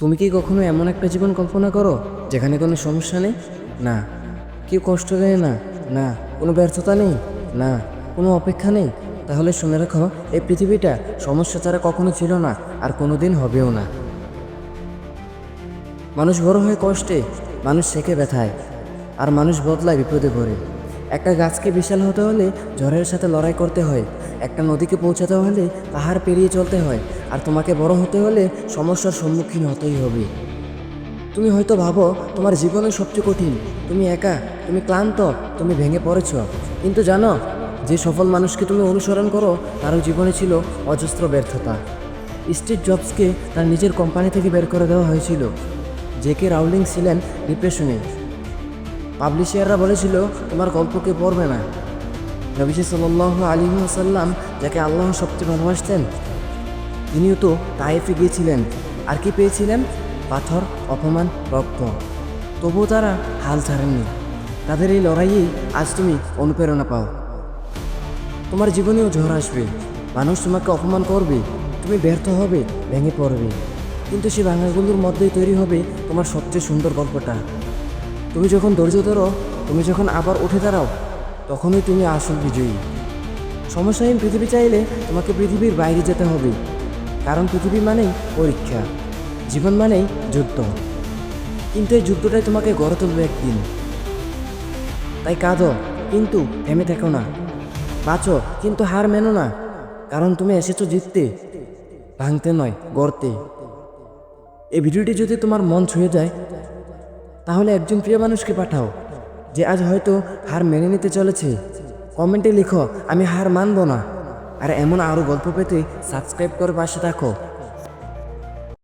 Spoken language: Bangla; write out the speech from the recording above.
তুমি কি কখনো এমন একটা জীবন কল্পনা করো যেখানে কোনো সমস্যা নেই? না। কেউ কষ্ট দেয় না? না। কোনো ব্যর্থতা নেই? না। কোনো অপেক্ষা নেই? তাহলে শুনে রাখো, এই পৃথিবীটা সমস্যা ছাড়া কখনো ছিল না আর কোনো দিন হবেও না। মানুষ বড় হয় কষ্টে, মানুষ শেখে ব্যথায়, আর মানুষ বদলায় বিপদে পড়ে। একটা গাছকে বিশাল হতে হলে ঝড়ের সাথে লড়াই করতে হয়। একটা নদীকে পৌঁছাতে হলে পাহাড় পেরিয়ে চলতে হয়। আর তোমাকে বড় হতে হলে সমস্যার সম্মুখীন হতেই হবে। তুমি হয়তো ভাবো, তোমার জীবনে সবচেয়ে কঠিন। তুমি একা, তুমি ক্লান্ত, তুমি ভেঙে পড়েছ। কিন্তু জানো, যে সফল মানুষকে তুমি অনুসরণ করো, তারও জীবনে ছিল অজস্র ব্যর্থতা। স্টিভ জবসকে তার নিজের কোম্পানি থেকে বের করে দেওয়া হয়েছিল। জে কে রাউলিং ছিলেন ডিপ্রেশনে। পাবলিশিয়াররা বলেছিল, তোমার গল্পকে পড়বে না। নবীজি সাল্লাহ আলী সাল্লাম যাকে আল্লাহ সবচেয়ে ভালোবাসতেন, তিনিও তো তাইফে গিয়েছিলেন। আর কি পেয়েছিলেন? পাথর, অপমান, রক্ত। তবুও তারা হাল ছাড়েননি। তাদের এই লড়াইয়েই আজ তুমি অনুপ্রেরণা পাও। তোমার জীবনেও ঝড় আসবে। মানুষ তোমাকে অপমান করবে। তুমি ব্যর্থ হবে, ভেঙে পড়বে। কিন্তু সেই ভাঙাগুলোর মধ্যেই তৈরি হবে তোমার সবচেয়ে সুন্দর গল্পটা। তুমি যখন ধৈর্য ধরো, তুমি যখন আবার উঠে দাঁড়াও, তখনই তুমি আসল বিজয়ী। সমস্যাহীন পৃথিবী চাইলে তোমাকে পৃথিবীর বাইরে যেতে হবে। কারণ পৃথিবী মানেই পরীক্ষা, জীবন মানেই যুদ্ধ। কিন্তু এই যুদ্ধটাই তোমাকে গড়ে তুলবে একদিন। তাই কাঁদো, কিন্তু থেমে থেকো না। বাঁচো, কিন্তু হার মেনো না। কারণ তুমি এসেছ জিততে, ভাঙতে নয়, গড়তে। এই ভিডিওটি যদি তোমার মন ছুঁয়ে যায় তাহলে একজন প্রিয় মানুষকে পাঠাও, যে আজ হয়তো হার মেনে নিতে চলেছে। কমেন্টে লিখো, আমি হার মানব না। আর এমন আরও গল্প পেতে সাবস্ক্রাইব করে পাশে থাকো।